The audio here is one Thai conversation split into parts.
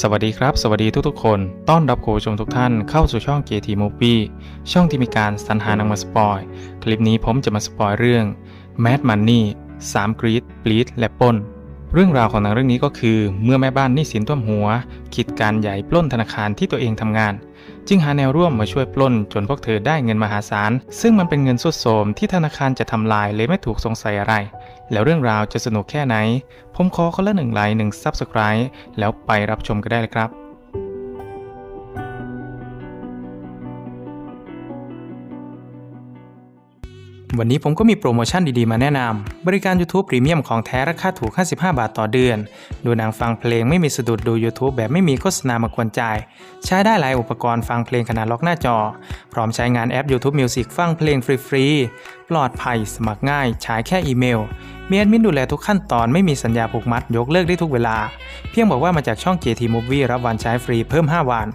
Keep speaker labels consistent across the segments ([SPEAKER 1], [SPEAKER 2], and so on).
[SPEAKER 1] สวัสดีครับ สวัสดีทุกๆคน ต้อนรับคุณผู้ชมทุกท่านเข้าสู่ช่อง JT Movie ช่องที่มีการสรรหาหนังมาสปอย คลิปนี้ผมจะมาสปอยเรื่อง Mad Money 3กรีดปลีดและปล้น เรื่องราวของหนังเรื่องนี้ก็คือ เมื่อแม่บ้านหนี้สินท่วมหัว คิดการใหญ่ปล้นธนาคารที่ตัวเองทำงาน จึงหาแนวร่วมมาช่วยปล้นจนพวกเธอได้เงินมหาศาล ซึ่งมันเป็นเงินสุดโสมที่ธนาคารจะทำลายเลยไม่ถูกสงสัยอะไร แล้วเรื่องราวจะสนุกแค่ไหน ผมขอคนละหนึ่งไลค์หนึ่งซับสไคร b e แล้วไปรับชมกันได้เลยครับ วันนี้ผมก็มีโปรโมชั่นดีๆ มาแนะนำ บริการ YouTube Premium ของแท้ราคาถูก 55 บาทต่อเดือน ดูหนังฟังเพลงไม่มีสะดุดดู YouTube แบบไม่มีโฆษณามากวนใจ ใช้ได้หลายอุปกรณ์ฟังเพลงขนาดล็อกหน้าจอ พร้อมใช้งานแอป YouTube Music ฟังเพลงฟรีๆ ปลอดภัย สมัครง่าย ใช้แค่อีเมล มีแอดมินดูแลทุกขั้นตอนไม่มีสัญญาผูกมัด ยกเลิกได้ทุกเวลา เพียงบอกว่ามาจากช่อง JT Movie รับวันใช้ฟรีเพิ่ม 5 วัน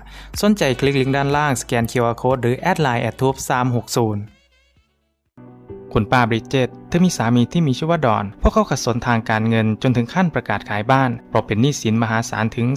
[SPEAKER 1] สนใจคลิกลิงก์ด้านล่างสแกน QR Code หรือแอดไลน์แอดทูบ360 คุณป้าบริจเจต เธอมีสามีที่มีชื่อว่าดอน พวกเขาขัดสนทางการเงินจนถึงขั้นประกาศขายบ้านเพราะเป็นหนี้สินมหาศาลถึง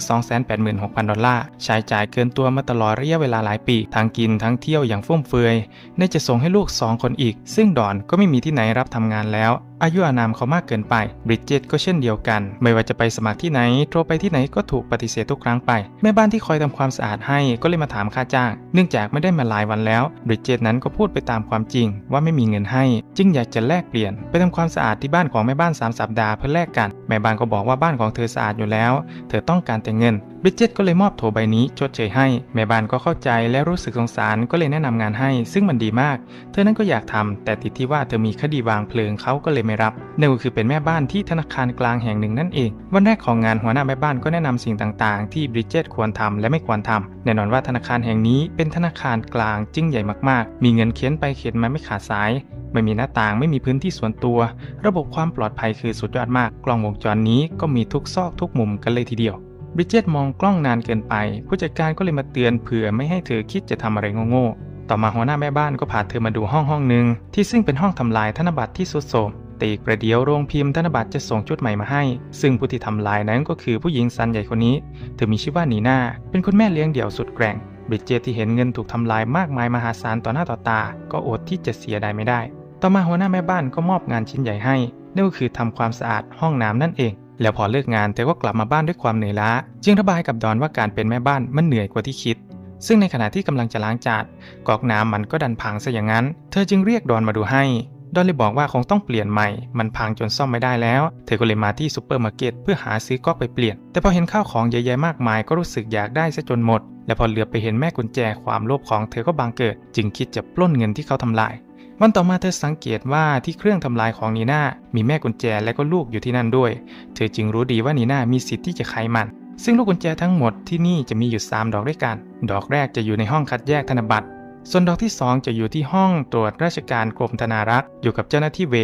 [SPEAKER 1] 286,000 ดอลลาร์ใช้จ่ายเกินตัวมาตลอดระยะเวลาหลายปี ทั้งกินทั้งเที่ยวอย่างฟุ่มเฟือยในจะส่งให้ลูก 2 คนอีก ซึ่งดอนก็ไม่มีที่ไหนรับทำงานแล้วอายุอานามเขามากเกินไป บริดเจตก็เช่นเดียวกัน ไม่ว่าจะไปสมัครที่ไหน โทรไปที่ไหนก็ถูกปฏิเสธทุกครั้งไป แม่บ้านที่คอยทำความสะอาดให้ก็เลยมาถามค่าจ้าง เนื่องจากไม่ได้มาหลายวันแล้ว บริดเจตนั้นก็พูดไปตามความจริงว่าไม่มีเงินให้ จึงอยากจะแลกเปลี่ยนไปทำความสะอาดที่บ้านของแม่บ้าน 3 สัปดาห์เพื่อแลกกัน แม่บ้านก็บอกว่าบ้านของเธอสะอาดอยู่แล้ว เธอต้องการแต่เงินบริดเจตก็เลยมอบโถใบนี้ชดเชยให้ แม่บ้านก็เข้าใจและรู้สึกสงสารก็เลยแนะนำงานให้ ซึ่งมันดีมาก เธอนั้นก็อยากทำแต่ติดที่ว่าเธอมีคดีวางเพลิงเขาก็เลยไม่รับนั่นก็คือเป็นแม่บ้านที่ธนาคารกลางแห่งหนึ่งนั่นเอง วันแรกของงานหัวหน้าแม่บ้านก็แนะนำสิ่งต่างๆ ที่บริเจตควรทำและไม่ควรทำแน่นอนว่าธนาคารแห่งนี้เป็นธนาคารกลางจึงใหญ่มากๆ มีเงินเข็นไปเข็นมาไม่ขาดสาย ไม่มีหน้าต่างไม่มีพื้นที่ส่วนตัว ระบบความปลอดภัยคือสุดยอดมาก กล้องวงจรนี้ก็มีทุกซอกทุกมุมกันเลยทีเดียวบริเจตมองกล้องนานเกินไป ผู้จัดการก็เลยมาเตือนเผื่อไม่ให้เธอคิดจะทำอะไรโง่ๆต่อมาหัวหน้าแม่บ้านก็พาเธอมาดูห้องห้องหนึ่งที่ซึ่งเป็นห้องทำลายธนบัตรที่สุดโทรม แต่อีกประเดี๋ยวโรงพิมพ์ธนบัตรจะส่งชุดใหม่มาให้ ซึ่งผู้ที่ทำลายนั้นก็คือผู้หญิงสันใหญ่คนนี้ เธอมีชื่อว่านีนาเป็นคุณแม่เลี้ยงเดี่ยวสุดแกร่งบริดเจตที่เห็นเงินถูกทำลายมากมายมหาศาลต่อหน้าต่อตา ก็อดที่จะเสียดายไม่ได้ ต่อมาหัวหน้าแม่บ้านก็มอบงานชิ้นใหญ่ให้ นั่นก็คือทำความสะอาดห้องน้ำนั่นเอง แล้วพอเลิกงานเธอก็กลับมาบ้านด้วยความเหนื่อยล้า จึงระบายกับดอนว่าการเป็นแม่บ้านมันเหนื่อยกว่าที่คิด ซึ่งในขณะที่กำลังจะล้างจานกอกน้ำมันก็ดันพังซะอย่างนั้น เธอจึงเรียกดอนมาดูให้ ดอนเลยบอกว่าคงต้องเปลี่ยนใหม่ มันพังจนซ่อมไม่ได้แล้ว เธอก็เลยมาที่ซูเปอร์มาร์เก็ตเพื่อหาซื้อก๊อกไปเปลี่ยน แต่พอเห็นข้าวของเยอะแยะมากมายก็รู้สึกอยากได้ซะจนหมด และพอเหลือไปเห็นแม่กุญแจความโลภของเธอก็บังเกิด จึงคิดจะปล้นเงินที่เขาทำลาย วันต่อมาเธอสังเกตว่าที่เครื่องทำลายของนีน่ามีแม่กุญแจและก็ลูกอยู่ที่นั่นด้วย เธอจึงรู้ดีว่านีน่ามีสิทธิ์ที่จะไขมันซึ่งลูกกุญแจทั้งหมดที่นี่จะมีอยู่ 3 ดอกด้วยกัน ดอกแรกจะอยู่ในห้องคัดแยกธนบัตร ส่วนดอกที่ 2 จะอยู่ที่ห้องตรวจราชการกรมธนารักษ์อยู่กับเจ้าหน้าที่เว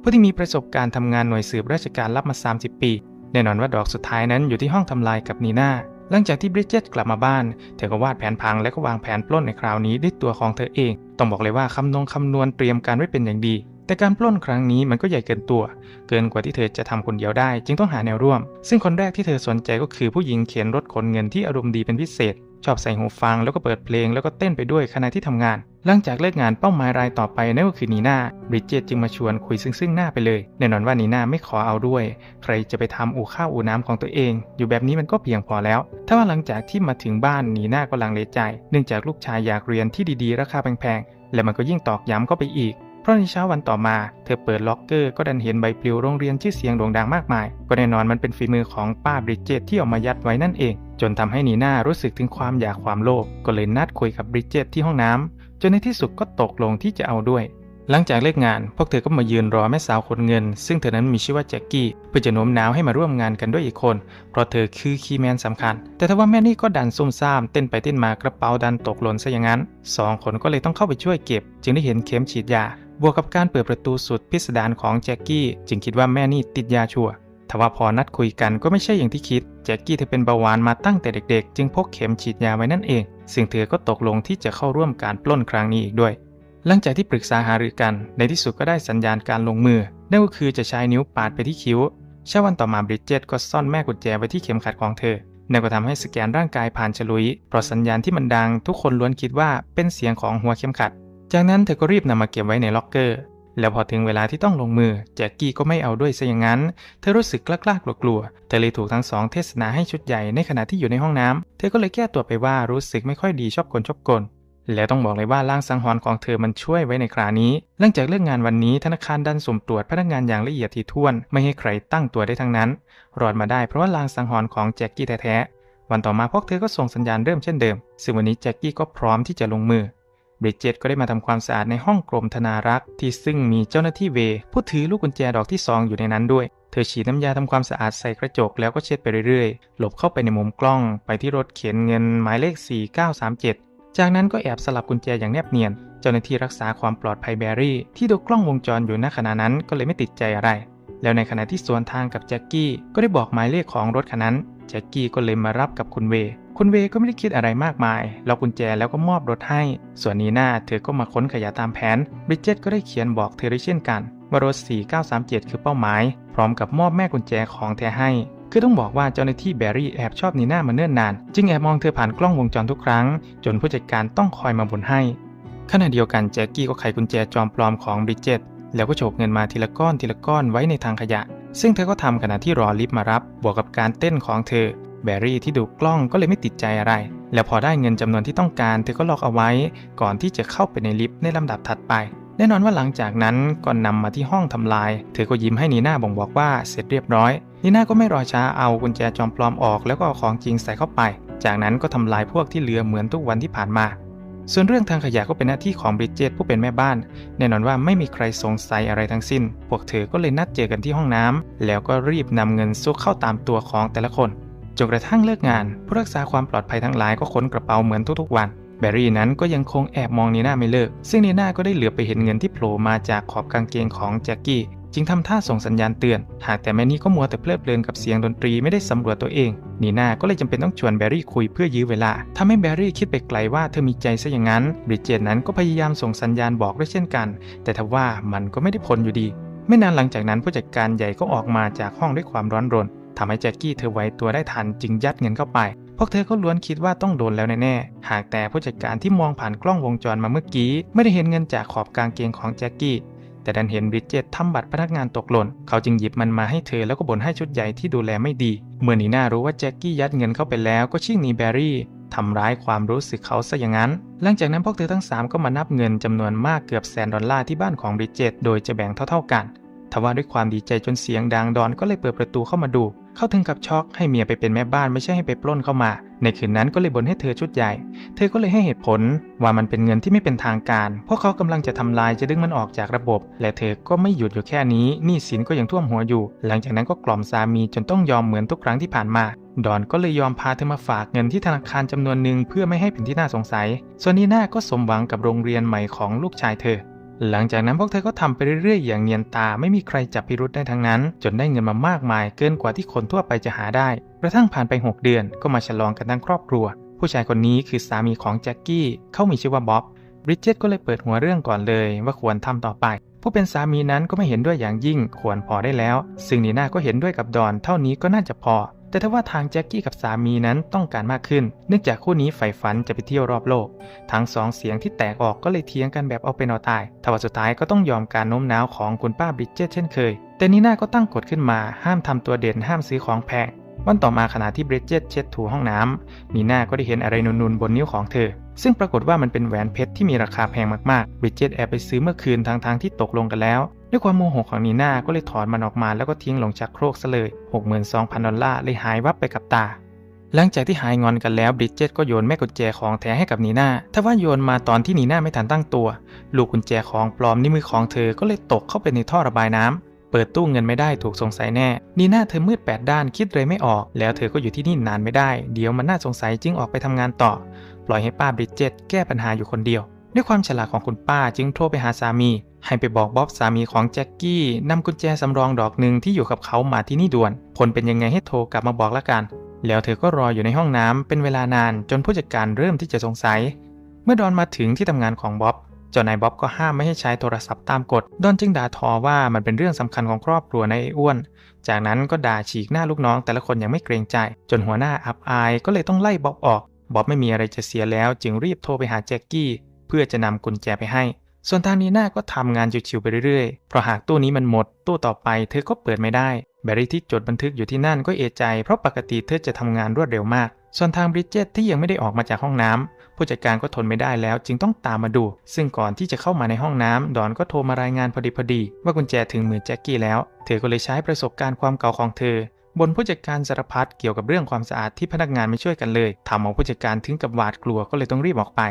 [SPEAKER 1] ผู้ที่มีประสบการณ์ทำงานหน่วยสืบราชการรับมา 30 ปี แน่นอนว่าดอกสุดท้ายนั้นอยู่ที่ห้องทำลายกับนีน่าหลังจากที่บริดเจตกลับมาบ้าน เธอก็วาดแผนพังและก็วางแผนปล้นในคราวนี้ด้วยตัวของเธอเอง ต้องบอกเลยว่าคำนงคำนวณเตรียมการไว้เป็นอย่างดี แต่การปล้นครั้งนี้มันก็ใหญ่เกินตัว เกินกว่าที่เธอจะทำคนเดียวได้ จึงต้องหาแนวร่วม ซึ่งคนแรกที่เธอสนใจก็คือผู้หญิงเข็นรถขนเงินที่อารมณ์ดีเป็นพิเศษ ชอบใส่หูฟังแล้วก็เปิดเพลงแล้วก็เต้นไปด้วยขณะที่ทำงาน หลังจากเลิกงานเป้าหมายรายต่อไปนั่นก็คือนีนาบริดเจตจึงมาชวนคุยซึ่งซึ่งหน้าไปเลยแน่นอนว่านีนาไม่ขอเอาด้วย ใครจะไปทำอู่ข้าวอู่น้ำของตัวเอง อยู่แบบนี้มันก็เพียงพอแล้วถ้าว่าหลังจากที่มาถึงบ้านนีนาก็ลังเลใจ เนื่องจากลูกชายอยากเรียนที่ดีๆ ราคาแพงๆและมันก็ยิ่งตอกย้ำเข้าไปอีก เพราะในเช้าวันต่อมาเธอเปิดล็อกเกอร์ก็ดันเห็นใบปลิวโรงเรียนชื่อเสียงโด่งดังมากมาย ก็แน่นอนมันเป็นฝีมือของป้าบริดเจตที่ออกมายัดไว้นั่นเอง จนทำให้นีน่ารู้สึกถึงความอยากความโลภก็เลยนัดคุยกับบริดเจตที่ห้องน้ำจนในที่สุดก็ตกลงที่จะเอาด้วย หลังจากเลิกงาน พวกเธอก็มายืนรอแม่สาวคนเงิน ซึ่งเธอนั้นมีชื่อว่าแจ็คกี้เพื่อจะโน้มน้าวให้มาร่วมงานกันด้วยอีกคน เพราะเธอคือคีย์แมนสำคัญ แต่ถ้าว่าแม่นี่ก็ดันซุ่มซ่ามเต้นไปเต้นมากระเป๋าดันตกหล่นซะอย่างนั้นสองคนก็เลยต้องเข้าไปช่วยเก็บ จึงได้เห็นเข็มฉีดยา บวกกับการเปิดประตูสุดพิสดารของแจ็คกี้จึงคิดว่าแม่นี่ติดยาชัวร์ทว่าพอนัดคุยกันก็ไม่ใช่อย่างที่คิด แจ็คกี้เธอเป็นเบาหวานมาตั้งแต่เด็กๆ จึงพกเข็มฉีดยาไว้นั่นเอง ซึ่งเธอก็ตกลงที่จะเข้าร่วมการปล้นครั้งนี้อีกด้วย หลังจากที่ปรึกษาหารือกัน ในที่สุดก็ได้สัญญาณการลงมือ นั่นก็คือจะใช้นิ้วปาดไปที่คิ้วเช้าวันต่อมาบริดเจตก็ซ่อนแม่กุญแจไว้ที่เข็มขัดของเธอ นั่นก็ทำให้สแกนร่างกายผ่านฉลุย เพราะสัญญาณที่มันดัง ทุกคนล้วนคิดว่าเป็นเสียงของหัวเข็มขัด จากนั้นเธอก็รีบนำมาเก็บไว้ในล็อกเกอร์ แล้วพอถึงเวลาที่ต้องลงมือ แจ็คกี้ก็ไม่เอาด้วยซะอย่างนั้น เธอรู้สึกกล้ากลัวๆ เธอเลยถูกทั้งสองเทศนาให้ชุดใหญ่ในขณะที่อยู่ในห้องน้ำเธอก็เลยแก้ตัวไปว่ารู้สึกไม่ค่อยดีชอบกลชอบกลแล้วต้องบอกเลยว่าล่างสังหรณ์ของเธอมันช่วยไว้ในครานี้ หลังจากเลิกงานวันนี้ธนาคารดันสุ่มตรวจพนักงานอย่างละเอียดถี่ถ้วน ไม่ให้ใครตั้งตัวได้ทั้งนั้น รอดมาได้เพราะว่าลางสังหรณ์ของแจ็คกี้แท้ๆ วันต่อมาพวกเธอก็ส่งสัญญาณเริ่มเช่นเดิม ซึ่งวันนี้แจ็คกี้ก็พร้อมที่จะลงมือ บริดเจตก็ได้มาทำความสะอาดในห้องกรมธนารักษ์ที่ซึ่งมีเจ้าหน้าที่เวผู้ถือลูกกุญแจดอกที่ซองอยู่ในนั้นด้วยเธอฉีดน้ำยาทำความสะอาดใส่กระจกแล้วก็เช็ดไปเรื่อยๆ หลบเข้าไปในมุมกล้องไปที่รถเข็นเงินหมายเลข 4937 จากนั้นก็แอบสลับกุญแจอย่างแนบเนียน เจ้าหน้าที่รักษาความปลอดภัยแบรี่ ที่ดูกล้องวงจรอยู่ณขณะนั้นก็เลยไม่ติดใจอะไร แล้วในขณะที่สวนทางกับแจ็คกี้ก็ได้บอกหมายเลขของรถคันนั้น แจ็คกี้ก็เลยมารับกับคุณเว คุณเวก็ไม่ได้คิดอะไรมากมายล็อกกุญแจแล้วก็มอบรถให้ ส่วนนีน่าเธอก็มาค้นขยะตามแผนบริเจตก็ได้เขียนบอกเธอด้วยเช่นกันว่ารถ 4937 คือเป้าหมาย พร้อมกับมอบแม่กุญแจของแท้ให้ คือต้องบอกว่าเจ้าหน้าที่แบรี่แอบชอบนีน่ามาเนิ่นนาน จึงแอบมองเธอผ่านกล้องวงจรทุกครั้ง จนผู้จัดการต้องคอยมาบ่นให้ ขณะเดียวกันแจ็คกี้ก็ไขกุญแจจอมปลอมของบริดเจตแล้วก็โฉบเงินมาทีละก้อนทีละก้อนไว้ในทางขยะ ซึ่งเธอก็ทำขณะที่รอลิฟต์มารับ บวกกับการเต้นของเธอ แบรี่ที่ดูกล้องก็เลยไม่ติดใจอะไร แล้วพอได้เงินจำนวนที่ต้องการเธอก็ล็อกเอาไว้ ก่อนที่จะเข้าไปในลิฟต์ในลำดับถัดไป แน่นอนว่าหลังจากนั้นก็นำมาที่ห้องทำลาย เธอก็ยิ้มให้นีน่าบ่งบอกว่าเสร็จเรียบร้อย นีน่าก็ไม่รอช้าเอากุญแจจอมปลอมออก แล้วก็เอาของจริงใส่เข้าไป จากนั้นก็ทำลายพวกที่เหลือเหมือนทุกวันที่ผ่านมา ส่วนเรื่องทางขยะก็เป็นหน้าที่ของบริดเจตผู้เป็นแม่บ้าน แน่นอนว่าไม่มีใครสงสัยอะไรทั้งสิ้น พวกเธอก็เลยนัดเจอกันที่ห้องน้ำแล้วก็รีบนำเงินซุกเข้าตามตัวของแต่ละคนจนกระทั่งเลิกงาน ผู้รักษาความปลอดภัยทั้งหลายก็ค้นกระเป๋าเหมือนทุกๆวันแบร์รี่นั้นก็ยังคงแอบมองนีน่าไม่เลิก ซึ่งนีน่าก็ได้เหลือไปเห็นเงินที่โผล่มาจากขอบกางเกงของแจ็คกี้ จึงทำท่าส่งสัญญาณเตือน หากแต่แม่นี่ก็มัวแต่เพลิดเพลินกับเสียงดนตรีไม่ได้สำรวจตัวเอง นีน่าก็เลยจำเป็นต้องชวนแบร์รี่คุยเพื่อยื้อเวลาทำให้แบร์รี่คิดไปไกลว่าเธอมีใจซะอย่างนั้น บริเจตนั้นก็พยายามส่งสัญญาณบอกด้วยเช่นกัน แต่ทว่ามันก็ไม่ได้ผลอยู่ดี ไม่นานหลังจากนั้นผู้จัดการใหญ่ก็ออกมาจากห้องด้วยความร้อนรนทำให้แจ็คกี้เธอไว้ตัวได้ทันจึงยัดเงินเข้าไป พวกเธอก็ล้วนคิดว่าต้องโดนแล้วแน่ๆ หากแต่ผู้จัดการที่มองผ่านกล้องวงจรมาเมื่อกี้ ไม่ได้เห็นเงินจากขอบกางเกงของแจ็คกี้ แต่ดันเห็นบริดเจตทำบัตรพนักงานตกหล่น เขาจึงหยิบมันมาให้เธอแล้วก็บ่นให้ชุดใหญ่ที่ดูแลไม่ดี เมื่อนีน่ารู้ว่าแจ็คกี้ยัดเงินเข้าไปแล้วก็ชิ่งหนีแบรี่ทำร้ายความรู้สึกเขาซะอย่างนั้น หลังจากนั้นพวกเธอทั้ง 3 ก็มานับเงินจำนวนมากเกือบแสนดอลลาร์ที่บ้านของบริดเจตโดยจะแบ่งเท่า ๆกันทว่าด้วยความดีใจจนเสียงดังดอนก็เลยเปิดประตูเข้ามาดู เขาถึงกับช็อกให้เมียไปเป็นแม่บ้านไม่ใช่ให้ไปปล้นเข้ามา ในคืนนั้นก็เลยบ่นให้เธอชุดใหญ่ เธอก็เลยให้เหตุผลว่ามันเป็นเงินที่ไม่เป็นทางการเพราะเขากำลังจะทำลายจะดึงมันออกจากระบบ และเธอก็ไม่หยุดอยู่แค่นี้หนี้สินก็ยังท่วมหัวอยู่ หลังจากนั้นก็กล่อมสามีจนต้องยอมเหมือนทุกครั้งที่ผ่านมา ดอนก็เลยยอมพาเธอมาฝากเงินที่ธนาคารจำนวนหนึ่งเพื่อไม่ให้เป็นที่น่าสงสัย ส่วนนีน่าก็สมหวังกับโรงเรียนใหม่ของลูกชายเธอ หลังจากนั้นพวกเธอก็ทำไปเรื่อยๆ อย่างเนียนตาไม่มีใครจับพิรุษได้ทั้งนั้น จนได้เงินมามากมาย เกินกว่าที่คนทั่วไปจะหาได้กระทั่งผ่านไป 6 เดือนก็มาฉลองกันทั้งครอบครัว ผู้ชายคนนี้คือสามีของแจ็คกี้เขามีชื่อว่าบ๊อบบริดเจตก็เลยเปิดหัวเรื่องก่อนเลยว่าควรทำต่อไป ผู้เป็นสามีนั้นก็ไม่เห็นด้วยอย่างยิ่งควรพอได้แล้ว ซึ่งนีน่าก็เห็นด้วยกับดอนเท่านี้ก็น่าจะพอ แต่ถ้าว่าทางแจ็คกี้กับสามีนั้นต้องการมากขึ้น เนื่องจากคู่นี้ใฝ่ฝันจะไปเที่ยวรอบโลก ทั้งสองเสียงที่แตกออกก็เลยเถียงกันแบบเอาเป็นเอาตายทว่าสุดท้ายก็ต้องยอมการโน้มน้าวของคุณป้าบริดเจตเช่นเคย แต่นีน่าก็ตั้งกฎขึ้นมาห้ามทำตัวเด่นห้ามซื้อของแพง วันต่อมาขณะที่บริดเจตเช็ดถูห้องน้ำนีน่าก็ได้เห็นอะไรนูนๆบนนิ้วของเธอ ซึ่งปรากฏว่ามันเป็นแหวนเพชรที่มีราคาแพงมากๆบริดเจตแอบไปซื้อเมื่อคืนทางทางที่ตกลงกันแล้ว ด้วยความโมโหของนีน่าก็เลยถอนมันออกมาแล้วก็ทิ้งลงชักโครกซะเลย62,000ดอลลาร์เลยหายวับไปกับตาหลังจากที่หายงอนกันแล้วบริดเจตก็โยนแม่กุญแจของแท้ให้กับนีน่าถ้าว่าโยนมาตอนที่นีน่าไม่ทันตั้งตัว ลูกกุญแจของปลอมในมือของเธอก็เลยตกเข้าไปในท่อระบายน้ำ เปิดตู้เงินไม่ได้ถูกสงสัยแน่นีน่าเธอมืดแปดด้านคิดเลยไม่ออก แล้วเธอก็อยู่ที่นี่นานไม่ได้ เดี๋ยวมันน่าสงสัยจึงออกไปทำงานต่อ ปล่อยให้ป้าบริดเจตแก้ปัญหาอยู่คนเดียว ด้วยความฉลาดของคุณป้าจึงโทรไปหาสามี ให้ไปบอกบ๊อบสามีของแจ็คกี้นำกุญแจสำรองดอกหนึ่งที่อยู่กับเขามาที่นี่ด่วน ผลเป็นยังไงให้โทรกลับมาบอกละกัน แล้วเธอก็รออยู่ในห้องน้ำเป็นเวลานานจนผู้จัดการเริ่มที่จะสงสัย เมื่อดอนมาถึงที่ทำงานของบ๊อบ เจ้านายบ๊อบก็ห้ามไม่ให้ใช้โทรศัพท์ตามกฎดอนจึงด่าทอว่ามันเป็นเรื่องสำคัญของครอบครัวนายอ้วน จากนั้นก็ด่าฉีกหน้าลูกน้องแต่ละคนย่างไม่เกรงใจ จนหัวหน้าอับอายก็เลยต้องไล่บ๊อบออกบ๊อบไม่มีอะไรจะเสียแล้วจึงรีบโทรไปหาแจ็คกี้ เพื่อจะนำกุญแจไปให้ ส่วนทางนีน่าก็ทำงานชิวๆไปเรื่อยๆ เพราะหากตู้นี้มันหมด ตู้ต่อไปเธอก็เปิดไม่ได้ แบรี่ที่จดบันทึกอยู่ที่นั่นก็เอะใจ เพราะปกติเธอจะทำงานรวดเร็วมาก ส่วนทางบริดเจตที่ยังไม่ได้ออกมาจากห้องน้ำ ผู้จัดการก็ทนไม่ได้แล้วจึงต้องตามมาดู ซึ่งก่อนที่จะเข้ามาในห้องน้ำดอนก็โทรมารายงานพอดีพอดี ว่ากุญแจถึงมือแจ็คกี้แล้ว เธอก็เลยใช้ประสบการณ์ความเก่าของเธอบนผู้จัดการสารพัดเกี่ยวกับเรื่องความสะอาดที่พนักงานไม่ช่วยกันเลยทำเอาผู้จัดการถึงกับหวาดกลัวก็เลยต้องรีบออกไป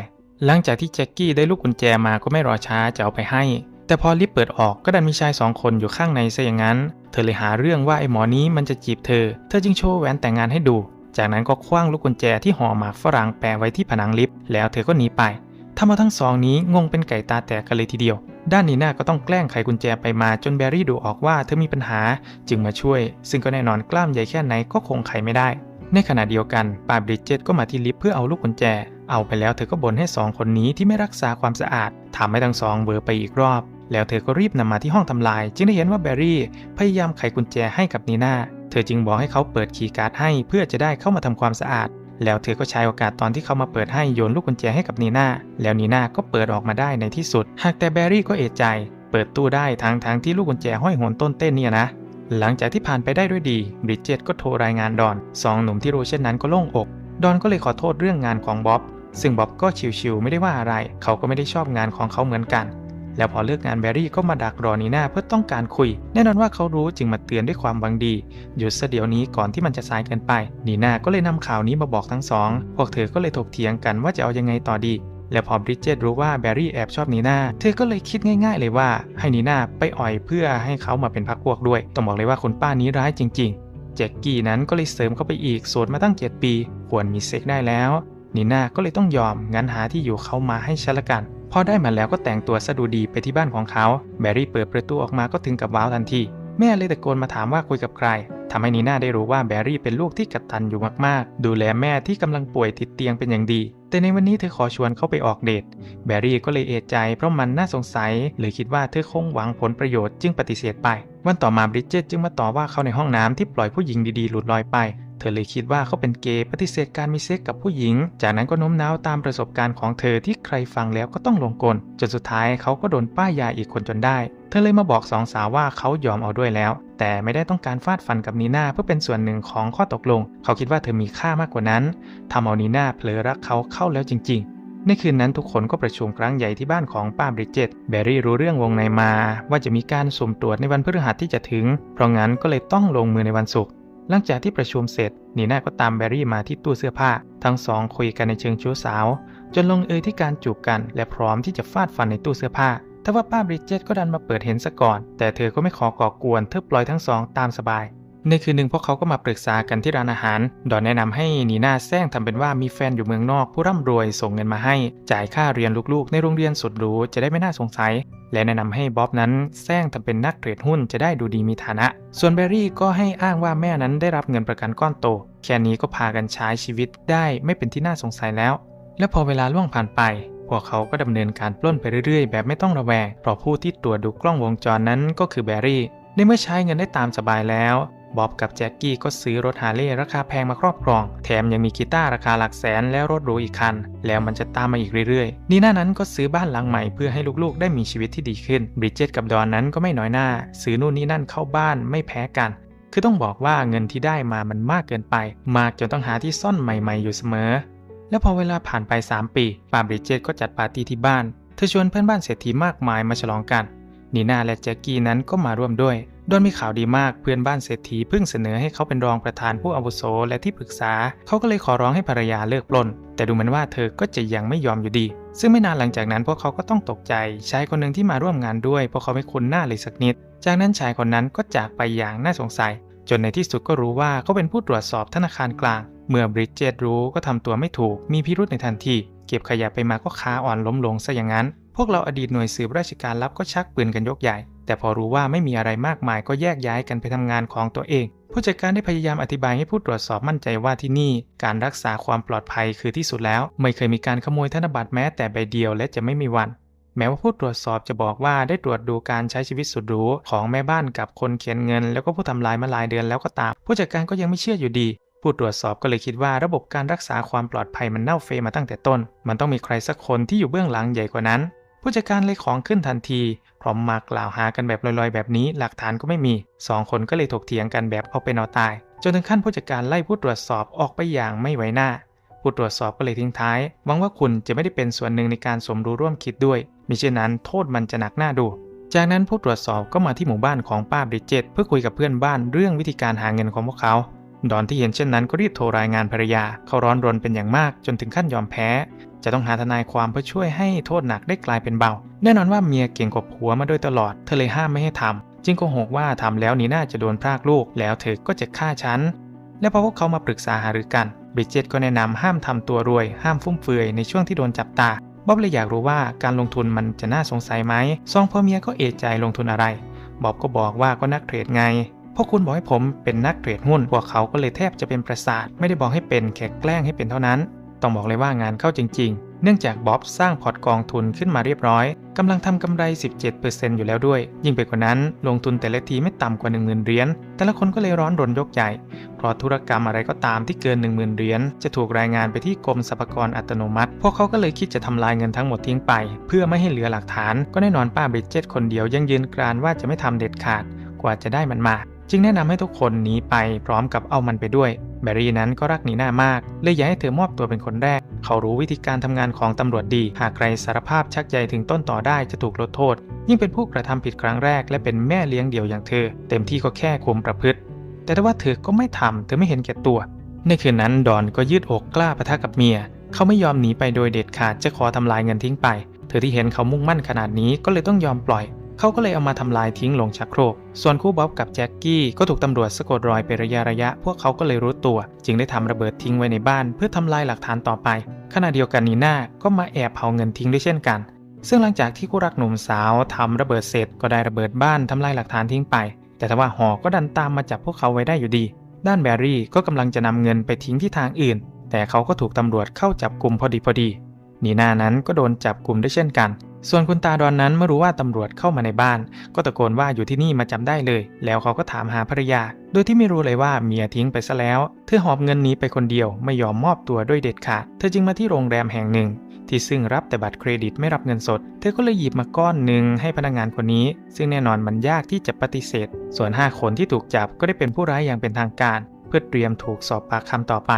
[SPEAKER 1] หลังจากที่แจ็คกี้ได้ลูกกุญแจมาก็ไม่รอช้าจะเอาไปให้ แต่พอลิฟต์เปิดออกก็ดันมีชายสองคนอยู่ข้างในซะอย่างนั้น เธอเลยหาเรื่องว่าไอ้หมอนี้มันจะจีบเธอ เธอจึงโชว์แหวนแต่งงานให้ดู จากนั้นก็คว้างลูกกุญแจที่ห่อหมากฝรั่งแปะไว้ที่ผนังลิฟต์แล้วเธอก็หนีไปทำเอาทั้งสองนี้งงเป็นไก่ตาแตกกันเลยทีเดียว ด้านนีน่าก็ต้องแกล้งไขกุญแจไปมาจนแบรี่ดูออกว่าเธอมีปัญหาจึงมาช่วย ซึ่งก็แน่นอนกล้ามใหญ่แค่ไหนก็คงไขไม่ได้ ในขณะเดียวกันปาบริดเจตก็มาที่ลิฟต์เพื่อเอาลูกกุญแจ เอาไปแล้วเธอก็บ่นให้สองคนนี้ที่ไม่รักษาความสะอาดทำให้ทั้งสองเบอร์ไปอีกรอบ แล้วเธอก็รีบนำมาที่ห้องทำลาย จึงได้เห็นว่าแบรี่พยายามไขกุญแจให้กับนีน่า ธอจึงบอกให้เขาเปิดคีย์การ์ดให้เพื่อจะได้เข้ามาทำความสะอาด แล้วเธอก็ใช้โอกาสตอนที่เขามาเปิดให้โยนลูกกุญแจให้กับนีน่า แล้วนีน่าก็เปิดออกมาได้ในที่สุด หากแต่แบร์รี่ก็เอะใจ เปิดตู้ได้ทั้งทางที่ลูกกุญแจห้อยโหนต้นเต้นเนี่ยนะ หลังจากที่ผ่านไปได้ด้วยดีบริดเจตก็โทรรายงานดอนสองหนุ่มที่รู้เช่นนั้นก็โล่งอก ดอนก็เลยขอโทษเรื่องงานของบ๊อบ ซึ่งบ๊อบก็ชิวๆไม่ได้ว่าอะไร เขาก็ไม่ได้ชอบงานของเขาเหมือนกัน แล้วพอเลิกงานแบรี่ก็มาดักรอนีน่าเพื่อต้องการคุย แน่นอนว่าเขารู้จึงมาเตือนด้วยความหวังดี หยุดซะเดี๋ยวนี้ก่อนที่มันจะสายเกินไป นีน่าก็เลยนำข่าวนี้มาบอกทั้งสอง พวกเธอก็เลยถกเถียงกันว่าจะเอายังไงต่อดี แล้วพอบริดเจตรู้ว่าแบรี่แอบชอบนีน่า เธอก็เลยคิดง่าย ๆ เลยว่า ให้นีน่าไปอ่อยเพื่อให้เขามาเป็นพักพวกด้วย ต้องบอกเลยว่าคุณป้านี้ร้ายจริง ๆ แจ็คกี้นั้นก็เลยเสริมเข้าไปอีกโสดมาตั้ง 7 ปี ควรมีเซ็กได้แล้วนีน่าก็เลยต้องยอมงั้นหาที่อยู่เขามาให้ฉันละกัน พอได้มาแล้วก็แต่งตัวสะดูดีไปที่บ้านของเขา แบรี่เปิดประตูออกมาก็ถึงกับว้าวทันที แม่เลยตะโกนมาถามว่าคุยกับใครทำให้นีน่าได้รู้ว่าแบรี่เป็นลูกที่กตัญญูมากๆ ดูแลแม่ที่กำลังป่วยติดเตียงเป็นอย่างดี แต่ในวันนี้เธอขอชวนเขาไปออกเดท แบรี่ก็เลยเอะใจ เพราะมันน่าสงสัยหรือคิดว่าเธอคงหวังผลประโยชน์จึงปฏิเสธไป วันต่อมาบริดเจตจึงมาต่อว่าเขาในห้องน้ำที่ปล่อยผู้หญิงดีๆหลุดลอยไป ธอเลยคิดว่าเขาเป็นเกย์ปฏิเสธการมีเซ็กกับผู้หญิง จากนั้นก็โน้มน้าวตามประสบการณ์ของเธอที่ใครฟังแล้วก็ต้องลงกล จนสุดท้ายเขาก็โดนป้ายยาอีกคนจนได้ เธอเลยมาบอกสองสาวว่าเขายอมเอาด้วยแล้ว แต่ไม่ได้ต้องการฟาดฟันกับนีน่าเพื่อเป็นส่วนหนึ่งของข้อตกลง เขาคิดว่าเธอมีค่ามากกว่านั้นทำเอานีน่าเผลอรักเขาเข้าแล้วจริงๆในคืนนั้นทุกคนก็ประชุมครั้งใหญ่ที่บ้านของป้าบริดเจตแบรี่รู้เรื่องวงในมา ว่าจะมีการสุ่มตรวจในวันพฤหัสที่จะถึง เพราะงั้นก็เลยต้องลงมือในวันศุกร์ หลังจากที่ประชุมเสร็จนีน่าก็ตามแบรี่มาที่ตู้เสื้อผ้า ทั้งสองคุยกันในเชิงชู้สาว จนลงเอยที่การจูบกัน และพร้อมที่จะฟาดฟันในตู้เสื้อผ้าแต่ว่าป้าบริดเจตก็ดันมาเปิดเห็นซะก่อน แต่เธอก็ไม่ขอก่อกวนเธอปล่อยทั้งสองตามสบาย ในคืนหนึ่งพวกเขาก็มาปรึกษากันที่ร้านอาหาร ดอนแนะนำให้นีน่าแซงทำเป็นว่ามีแฟนอยู่เมืองนอกผู้ร่ำรวยส่งเงินมาให้ จ่ายค่าเรียนลูกๆ ในโรงเรียนสุดหรูจะได้ไม่น่าสงสัย และแนะนำให้บ๊อบนั้นแซงทำเป็นนักเทรดหุ้นจะได้ดูดีมีฐานะ ส่วนแบร์รี่ก็ให้อ้างว่าแม่นั้นได้รับเงินประกันก้อนโต แค่นี้ก็พากันใช้ชีวิตได้ไม่เป็นที่น่าสงสัยแล้ว และพอเวลาล่วงผ่านไปพวกเขาก็ดำเนินการปล้นไปเรื่อยๆ แบบไม่ต้องระแวงเพราะผู้ที่ตรวจดูกล้องวงจรนั้นก็คือแบร์รี่ในเมื่อใช้เงินได้ตามสบายแล้ว บ๊อบกับแจ็คกี้ก็ซื้อรถฮาร์เลย์ราคาแพงมาครอบครอง แถมยังมีกีตาร์ราคาหลักแสนและรถหรูอีกคัน แล้วมันจะตามมาอีกเรื่อยๆ นีน่านั้นก็ซื้อบ้านหลังใหม่เพื่อให้ลูกๆ ได้มีชีวิตที่ดีขึ้น บริดเจตกับดอนนั้นก็ไม่น้อยหน้า ซื้อนู่นนี่นั่นเข้าบ้านไม่แพ้กัน คือต้องบอกว่าเงินที่ได้มามันมากเกินไป มากจนต้องหาที่ซ่อนใหม่ ๆ อยู่เสมอ แล้วพอเวลาผ่านไป 3 ปีป้าบริดเจตก็จัดปาร์ตี้ที่บ้าน เธอชวนเพื่อนบ้านเศรษฐีมากมายมาฉลองกัน นีน่าและแจ็คกี้นั้นก็มาร่วมด้วย โดยมีข่าวดีมากเพื่อนบ้านเศรษฐีเพิ่งเสนอให้เขาเป็นรองประธานผู้อาวุโสและที่ปรึกษา เขาก็เลยขอร้องให้ภรรยาเลิกปล้น แต่ดูเหมือนว่าเธอก็จะยังไม่ยอมอยู่ดี ซึ่งไม่นานหลังจากนั้นพวกเขาก็ต้องตกใจชายคนหนึ่งที่มาร่วมงานด้วยเพราะเขาไม่คุ้นหน้าเลยสักนิด จากนั้นชายคนนั้นก็จากไปอย่างน่าสงสัย จนในที่สุดก็รู้ว่าเขาเป็นผู้ตรวจสอบธนาคารกลาง เมื่อบริดเจตรู้ก็ทำตัวไม่ถูก มีพิรุธในทันทีเก็บขยะไปมาก็ขาอ่อนล้มลงซะอย่างนั้น พวกเราอดีตหน่วยสืบราชการลับก็ชักปืนกันยกใหญ่ แต่พอรู้ว่าไม่มีอะไรมากมายก็แยกย้ายกันไปทำงานของตัวเอง ผู้จัดการได้พยายามอธิบายให้ผู้ตรวจสอบมั่นใจว่าที่นี่ การรักษาความปลอดภัยคือที่สุดแล้ว ไม่เคยมีการขโมยธนบัตรแม้แต่ใบเดียวและจะไม่มีวัน แม้ว่าผู้ตรวจสอบจะบอกว่าได้ตรวจดูการใช้ชีวิตสุดหรูของแม่บ้านกับคนเขียนเงิน แล้วก็ผู้ทำลายมาหลายเดือนแล้วก็ตาม ผู้จัดการก็ยังไม่เชื่ออยู่ดีผู้ตรวจสอบก็เลยคิดว่าระบบการรักษาความปลอดภัยมันเน่าเฟะมาตั้งแต่ต้น มันต้องมีใครสักคนที่อยู่เบื้องหลังใหญ่กว่านั้น ผู้จัดการเลยของขึ้นทันทีพร้อมมากล่าวหากันแบบลอยๆ แบบนี้หลักฐานก็ไม่มีสองคนก็เลยถกเถียงกันแบบเอาเป็นเอาตาย จนถึงขั้นผู้จัดการไล่ผู้ตรวจสอบออกไปอย่างไม่ไว้หน้า ผู้ตรวจสอบก็เลยทิ้งท้ายหวังว่าคุณจะไม่ได้เป็นส่วนหนึ่งในการสมรู้ร่วมคิดด้วยมิเช่นนั้นโทษมันจะหนักหน้าดูจากนั้นผู้ตรวจสอบก็มาที่หมู่บ้านของป้าบริดเจตเพื่อคุยกับเพื่อนบ้านเรื่องวิธีการหาเงินของพวกเขา ดอนที่เห็นเช่นนั้นก็รีบโทรรายงานภรรยา เขาร้อนรนเป็นอย่างมากจนถึงขั้นยอมแพ้ จะต้องหาทนายความเพื่อช่วยให้โทษหนักได้กลายเป็นเบา แน่นอนว่าเมียเก่งกว่าผัวมาโดยตลอด เธอเลยห้ามไม่ให้ทำจึงโกหกว่าทำแล้วนีน่าจะโดนพรากลูก แล้วเธอก็จะฆ่าฉัน และพอพวกเขามาปรึกษาหารือกันบริดเจตก็แนะนำห้ามทำตัวรวย ห้ามฟุ่มเฟือยในช่วงที่โดนจับตาบ๊อบเลยอยากรู้ว่าการลงทุนมันจะน่าสงสัยไหมซองพ่อเมียก็เอะใจลงทุนอะไรบ๊อบก็บอกว่าก็นักเทรดไง พวกคุณบอกให้ผมเป็นนักเทรดหุ้น พวกเขาก็เลยแทบจะเป็นประสาท ไม่ได้บอกให้เป็นแค่แกล้งให้เป็นเท่านั้น ต้องบอกเลยว่างานเข้าจริง ๆ เนื่องจากบ๊อบสร้างพอร์ตกองทุนขึ้นมาเรียบร้อย กำลังทำกำไร 17%อยู่แล้วด้วย ยิ่งไปกว่านั้น ลงทุนแต่ละทีไม่ต่ำกว่า 10,000 เหรียญ แต่ละคนก็เลยร้อนรนยกใหญ่ เพราะธุรกรรมอะไรก็ตามที่เกิน 10,000 เหรียญจะถูกรายงานไปที่กรมสรรพากรอัตโนมัติ พวกเขาก็เลยคิดจะทำลายเงินทั้งหมดทิ้งไป เพื่อไม่ให้เหลือหลักฐาน ก็แน่นอนป้าบริดเจตคนเดียวยังยืนกรานว่าจะไม่ทำเด็ดขาด กว่าจะได้มันมา จึงแนะนำให้ทุกคนหนีไปพร้อมกับเอามันไปด้วยแบรี่นั้นก็รักนีน่ามาก เลยอยากให้เธอมอบตัวเป็นคนแรก เขารู้วิธีการทำงานของตำรวจดี หากใครสารภาพชักใยถึงต้นต่อได้จะถูกลดโทษ ยิ่งเป็นผู้กระทำผิดครั้งแรก และเป็นแม่เลี้ยงเดี่ยวอย่างเธอ เต็มที่ก็แค่คุมประพฤติ แต่ถ้าว่าเธอก็ไม่ทำเธอไม่เห็นแก่ตัว ในคืนนั้นดอนก็ยืดอกกล้าปะทะกับเมีย เขาไม่ยอมหนีไปโดยเด็ดขาดจะขอทำลายเงินทิ้งไป เธอที่เห็นเขามุ่งมั่นขนาดนี้ก็เลยต้องยอมปล่อย เขาก็เลยเอามาทำลายทิ้งลงชักโครก ส่วนคู่บ๊อบกับแจ็คกี้ก็ถูกตำรวจสะกดรอยเป็นระยะระยะ พวกเขาก็เลยรู้ตัว จึงได้ทำระเบิดทิ้งไว้ในบ้าน เพื่อทำลายหลักฐานต่อไป ขณะเดียวกันนีน่าก็มาแอบเผาเงินทิ้งด้วยเช่นกัน ซึ่งหลังจากที่คู่รักหนุ่มสาวทำระเบิดเสร็จก็ได้ระเบิดบ้านทำลายหลักฐานทิ้งไป แต่ทว่าหอก็ดันตามมาจับพวกเขาไว้ได้อยู่ดี ด้านแบรรี่ก็กำลังจะนำเงินไปทิ้งที่ทางอื่น แต่เขาก็ถูกตำรวจเข้าจับกลุ่มพอดีพอดีนีน่านั้นก็โดนจับกลุ่มด้วยเช่นกัน ส่วนคุณตาดอนนั้นเมื่อรู้ว่าตำรวจเข้ามาในบ้าน ก็ตะโกนว่าอยู่ที่นี่มาจำได้เลย แล้วเขาก็ถามหาภรรยา โดยที่ไม่รู้เลยว่าเมียทิ้งไปซะแล้ว เธอหอบเงินหนี้ไปคนเดียวไม่ยอมมอบตัวด้วยเด็ดขาด เธอจึงมาที่โรงแรมแห่งหนึ่ง ที่ซึ่งรับแต่บัตรเครดิตไม่รับเงินสด เธอก็เลยหยิบมาก้อนหนึ่งให้พนักงานคนนี้ ซึ่งแน่นอนมันยากที่จะปฏิเสธ ส่วน 5 คนที่ถูกจับก็ได้เป็นผู้ร้ายอย่างเป็นทางการ เพื่อเตรียมถูกสอบปากคำต่อไป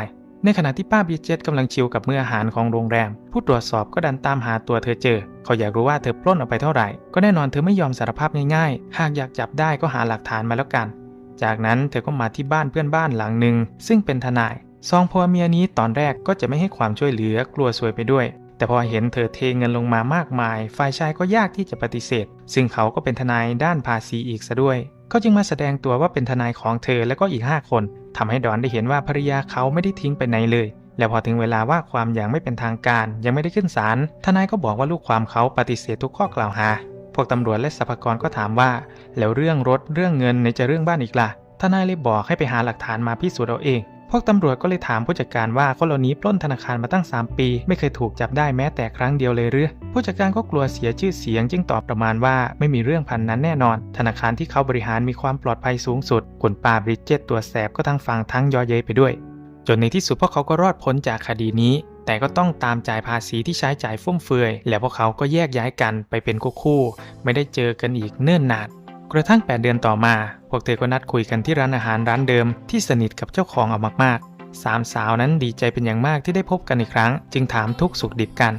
[SPEAKER 1] ในขณะที่ป้าบีเจตกำลังชิลกับมื้ออาหารของโรงแรม ผู้ตรวจสอบก็ดันตามหาตัวเธอเจอ เขาอยากรู้ว่าเธอปล้นเอาไปเท่าไหร่ ก็แน่นอนเธอไม่ยอมสารภาพง่ายๆ หากอยากจับได้ก็หาหลักฐานมาแล้วกัน จากนั้นเธอก็มาที่บ้านเพื่อนบ้านหลังหนึ่งซึ่งเป็นทนายซองพัวเมียนี้ตอนแรกก็จะไม่ให้ความช่วยเหลือกลัวซวยไปด้วย แต่พอเห็นเธอเทเงินลงมามากมาย ฝ่ายชายก็ยากที่จะปฏิเสธ ซึ่งเขาก็เป็นทนายด้านภาษีอีกซะด้วย เขาจึงมาแสดงตัวว่าเป็นทนายของเธอและก็อีก 5 คนทำให้ดอนได้เห็นว่าภรรยาเขาไม่ได้ทิ้งไปไหนเลย แล้วพอถึงเวลาว่าความอย่างไม่เป็นทางการ ยังไม่ได้ขึ้นศาลทนายก็บอกว่าลูกความเขาปฏิเสธทุกข้อกล่าวหา พวกตำรวจและสรรพกรก็ถามว่า แล้วเรื่องรถเรื่องเงินในจะเรื่องบ้านอีกล่ะทนายเลยบอกให้ไปหาหลักฐานมาพิสูจน์เอาเอง พวกตำรวจก็เลยถามผู้จัดการว่าคนเหล่านี้ปล้นธนาคารมาตั้ง 3 ปี ไม่เคยถูกจับได้แม้แต่ครั้งเดียวเลยหรือผู้จัดการก็กลัวเสียชื่อเสียงจึงตอบประมาณว่าไม่มีเรื่องพันนั้นแน่นอน ธนาคารที่เขาบริหารมีความปลอดภัยสูงสุดคุณป้าบริดเจตตัวแสบก็ทั้งฟังทั้งยอเย้ไปด้วย จนในที่สุดพวกเขาก็รอดพ้นจากคดีนี้ แต่ก็ต้องตามจ่ายภาษีที่ใช้จ่ายฟุ่มเฟือย แล้วพวกเขาก็แยกย้ายกันไปเป็นคู่ไม่ได้เจอกันอีกเนิ่นนาน กระทั่ง 8 เดือนต่อมา พวกเธอก็นัดคุยกันที่ร้านอาหารร้านเดิมที่สนิทกับเจ้าของเอามากๆ สามสาวนั้นดีใจเป็นอย่างมากที่ได้พบกันอีกครั้ง จึงถามทุกสุขดิบกัน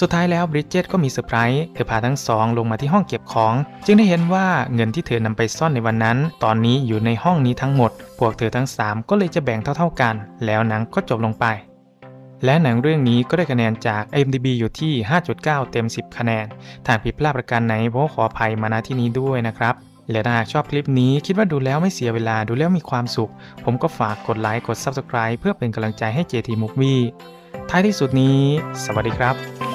[SPEAKER 1] สุดท้ายแล้วบริดเจตก็มีเซอร์ไพรส์ เธอพาทั้งสองลงมาที่ห้องเก็บของ จึงได้เห็นว่าเงินที่เธอนำไปซ่อนในวันนั้น ตอนนี้อยู่ในห้องนี้ทั้งหมด พวกเธอทั้ง 3 ก็เลยจะแบ่งเท่าๆกัน แล้วหนังก็จบลงไปและหนังเรื่องนี้ก็ได้คะแนนจาก IMDb อยู่ที่ 5.9 เต็ม 10 คะแนน ถ้าผิดพลาดประการไหนผมขออภัยมาณที่นี้ด้วยนะครับ และถ้าหากชอบคลิปนี้คิดว่าดูแล้วไม่เสียเวลาดูแล้วมีความสุข ผมก็ฝากกดไลค์กด Subscribe เพื่อเป็นกำลังใจให้ JT Movie ท้ายที่สุดนี้ สวัสดีครับ